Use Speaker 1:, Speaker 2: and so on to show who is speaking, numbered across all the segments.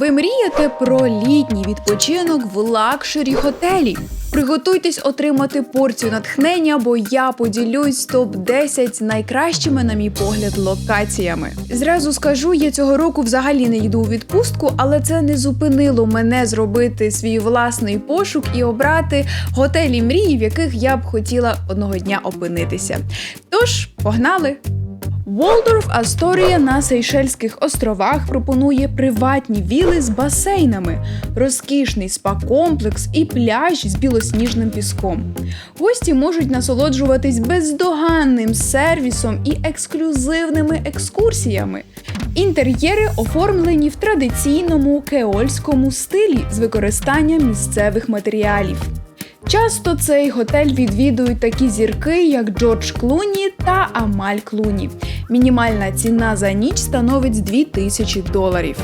Speaker 1: Ви мрієте про літній відпочинок в лакшері готелі? Приготуйтесь отримати порцію натхнення, бо я поділюсь топ 10 найкращими, на мій погляд, локаціями. Зразу скажу, я цього року взагалі не йду у відпустку, але це не зупинило мене зробити свій власний пошук і обрати готелі мрії, в яких я б хотіла одного дня опинитися. Тож, погнали! Волдорф Асторія на Сейшельських островах пропонує приватні віли з басейнами, розкішний спа-комплекс і пляж з білосніжним піском. Гості можуть насолоджуватись бездоганним сервісом і ексклюзивними екскурсіями. Інтер'єри оформлені в традиційному кеольському стилі з використанням місцевих матеріалів. Часто цей готель відвідують такі зірки, як Джордж Клуні та Амаль Клуні. Мінімальна ціна за ніч становить 2000 доларів.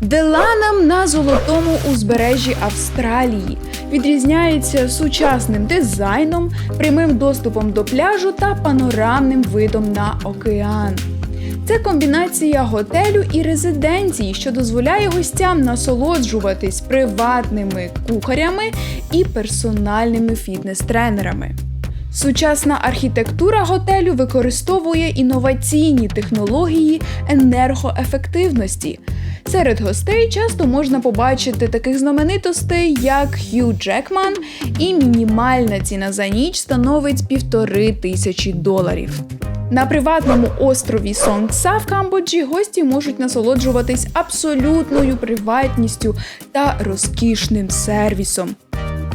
Speaker 1: Деланам на золотому узбережжі Австралії відрізняється сучасним дизайном, прямим доступом до пляжу та панорамним видом на океан. Це комбінація готелю і резиденції, що дозволяє гостям насолоджуватись приватними кухарями і персональними фітнес-тренерами. Сучасна архітектура готелю використовує інноваційні технології енергоефективності. Серед гостей часто можна побачити таких знаменитостей, як Хью Джекман, і мінімальна ціна за ніч становить півтори тисячі доларів. На приватному острові Сонгса в Камбоджі гості можуть насолоджуватись абсолютною приватністю та розкішним сервісом.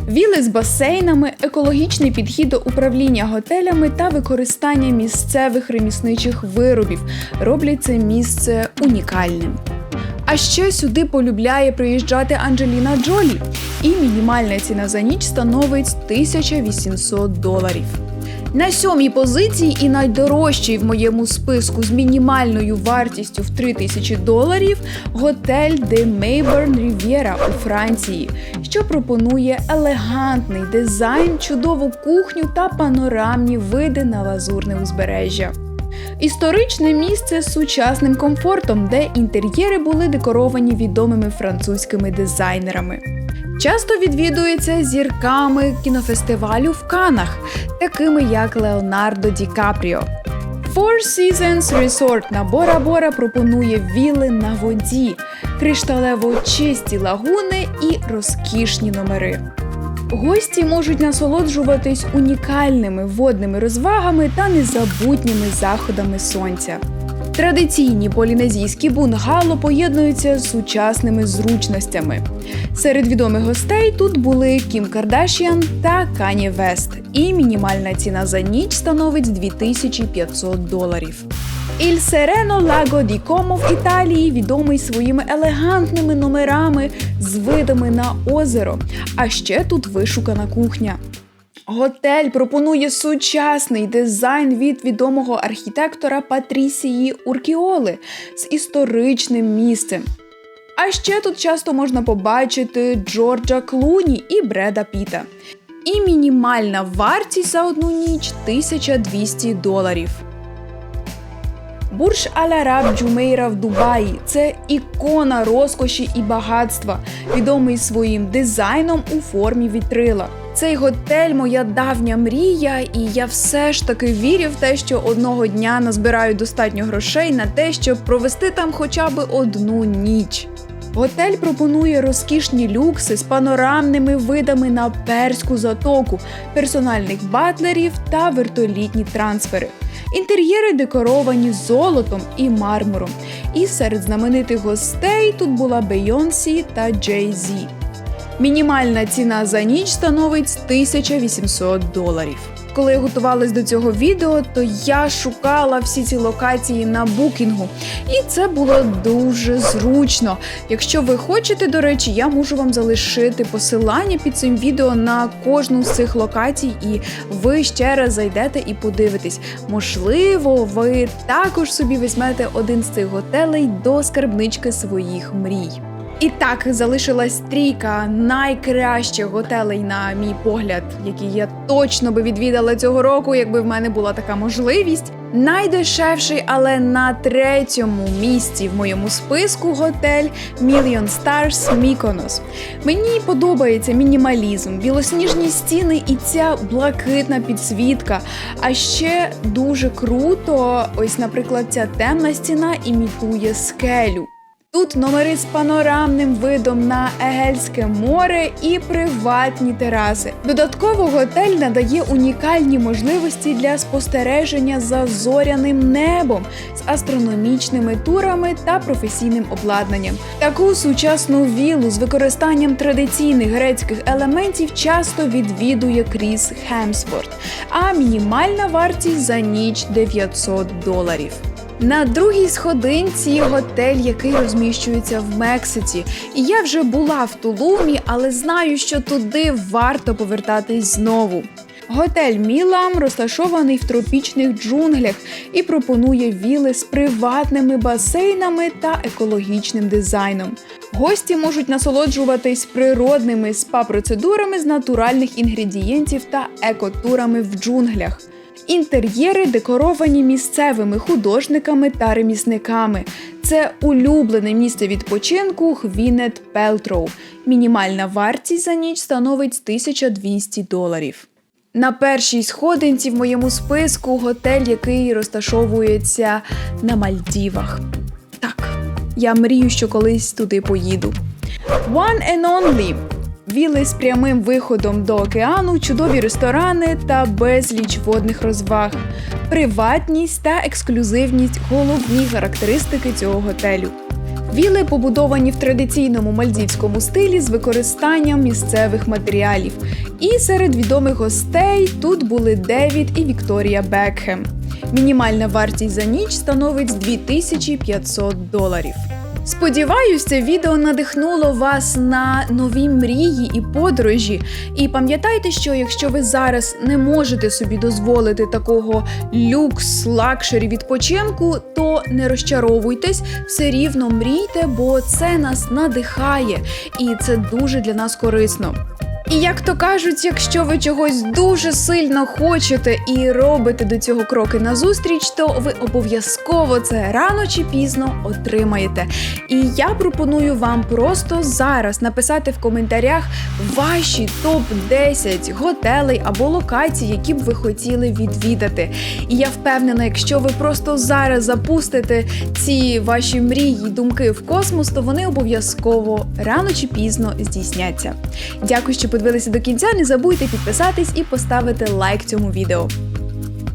Speaker 1: Віли з басейнами, екологічний підхід до управління готелями та використання місцевих ремісничих виробів роблять це місце унікальним. А ще сюди полюбляє приїжджати Анджеліна Джолі, і мінімальна ціна за ніч становить 1800 доларів. На сьомій позиції і найдорожчий в моєму списку з мінімальною вартістю в 3000 доларів готель The Mayburn Riviera у Франції, що пропонує елегантний дизайн, чудову кухню та панорамні види на лазурне узбережжя. Історичне місце з сучасним комфортом, де інтер'єри були декоровані відомими французькими дизайнерами. Часто відвідується зірками кінофестивалю в Канах, такими як Леонардо Ді Капріо. Four Seasons Resort на Бора Бора пропонує віли на воді, кришталево чисті лагуни і розкішні номери. Гості можуть насолоджуватись унікальними водними розвагами та незабутніми заходами сонця. Традиційні полінезійські бунгало поєднуються з сучасними зручностями. Серед відомих гостей тут були Кім Кардашіан та Кані Вест, і мінімальна ціна за ніч становить 2500 доларів. Іль Серено Лаго ді Комо в Італії відомий своїми елегантними номерами з видами на озеро. А ще тут вишукана кухня. Готель пропонує сучасний дизайн від відомого архітектора Патрісії Уркіоли з історичним місцем. А ще тут часто можна побачити Джорджа Клуні і Бреда Піта. І мінімальна вартість за одну ніч 1200 доларів. Бурж Аль-Араб Джумейра в Дубаї це ікона розкоші і багатства, відомий своїм дизайном у формі вітрила. Цей готель моя давня мрія, і я все ж таки вірю в те, що одного дня назбираю достатньо грошей на те, щоб провести там хоча б одну ніч. Готель пропонує розкішні люкси з панорамними видами на перську затоку, персональних батлерів та вертолітні трансфери. Інтер'єри декоровані золотом і мармуром. І серед знаменитих гостей тут була Бейонсі та Джей Зі. Мінімальна ціна за ніч становить 1800 доларів. Коли я готувалась до цього відео, то я шукала всі ці локації на букінгу, і це було дуже зручно. Якщо ви хочете, до речі, я можу вам залишити посилання під цим відео на кожну з цих локацій, і ви ще раз зайдете і подивитесь. Можливо, ви також собі візьмете один з цих готелей до скарбнички своїх мрій. І так залишилась трійка найкращих готелей, на мій погляд, які я точно би відвідала цього року, якби в мене була така можливість. Найдешевший, але на третьому місці в моєму списку готель Million Stars Mykonos. Мені подобається мінімалізм, білосніжні стіни і ця блакитна підсвітка. А ще дуже круто, ось, наприклад, ця темна стіна імітує скелю. Тут номери з панорамним видом на Егельське море і приватні тераси. Додатково готель надає унікальні можливості для спостереження за зоряним небом з астрономічними турами та професійним обладнанням. Таку сучасну вілу з використанням традиційних грецьких елементів часто відвідує Кріс Хемсворт, а мінімальна вартість за ніч 900 доларів. На другій сходинці готель, який розміщується в Мексиці. І я вже була в Тулумі, але знаю, що туди варто повертатись знову. Готель Мілам розташований в тропічних джунглях і пропонує віли з приватними басейнами та екологічним дизайном. Гості можуть насолоджуватись природними спа-процедурами з натуральних інгредієнтів та екотурами в джунглях. Інтер'єри декоровані місцевими художниками та ремісниками. Це улюблене місце відпочинку Хвінет Пелтроу. Мінімальна вартість за ніч становить 1200 доларів. На першій сходинці в моєму списку готель, який розташовується на Мальдівах. Так, я мрію, що колись туди поїду. One and Only Віли з прямим виходом до океану, чудові ресторани та безліч водних розваг, приватність та ексклюзивність головні характеристики цього готелю. Віли побудовані в традиційному мальдівському стилі з використанням місцевих матеріалів. І серед відомих гостей тут були Девід і Вікторія Бекхем. Мінімальна вартість за ніч становить 2500 доларів. Сподіваюсь, це відео надихнуло вас на нові мрії і подорожі. І пам'ятайте, що якщо ви зараз не можете собі дозволити такого люкс, лакшері відпочинку, то не розчаровуйтесь, все рівно мрійте, бо це нас надихає, і це дуже для нас корисно. І як то кажуть, якщо ви чогось дуже сильно хочете і робите до цього кроки назустріч, то ви обов'язково це рано чи пізно отримаєте. І я пропоную вам просто зараз написати в коментарях ваші топ-10 готелей або локацій, які б ви хотіли відвідати. І я впевнена, якщо ви просто зараз запустите ці ваші мрії думки в космос, то вони обов'язково рано чи пізно здійсняться. Дякую, що подивилися до кінця. Не забудьте підписатись і поставити лайк цьому відео.